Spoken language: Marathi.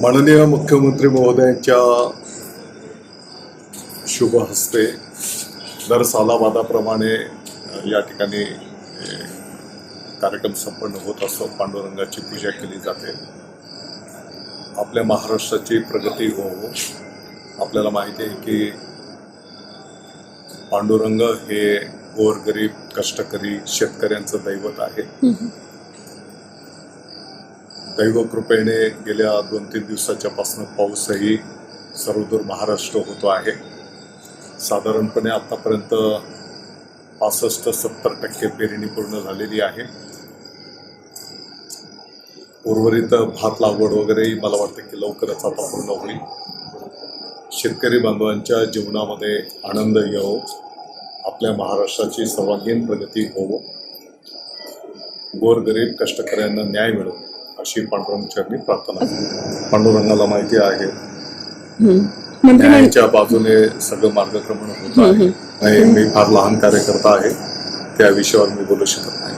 माननीय मुख्यमंत्री महोदयांच्या शुभ हस्ते दर सालावादाप्रमाणे या ठिकाणी कार्यक्रम संपन्न होत असतो. पांडुरंगाची पूजा केली जाते. आपल्या महाराष्ट्राची प्रगती हो, हो. आपल्याला माहिती आहे की पांडुरंग हे गोरगरीब कष्टकरी शेतकऱ्यांचं दैवत आहे. दैवकृपेने गेल्या दोन तीन दिवसाच्यापासून पाऊसही सर्वदूर महाराष्ट्र होतो आहे. साधारणपणे आत्तापर्यंत पासष्ट सत्तर टक्के पेरणी पूर्ण झालेली आहे. उर्वरित भात लागवड वगैरेही मला वाटतं की लवकरच आता पूर्ण होईल. शेतकरी बांधवांच्या जीवनामध्ये आनंद येवो आपल्या महाराष्ट्राची सर्वांगीण प्रगती होवो. गोरगरीब कष्टकऱ्यांना न्याय मिळो अशी पांडुरंगाची प्रार्थना. पांडुरंगाला माहिती आहे. मंत्रिमंडळ न्यायाच्या बाजूने सगळं मार्गक्रमण होत आहे. आणि मी फार लहान कार्यकर्ता आहे. त्या विषयावर मी बोलू शकत नाही.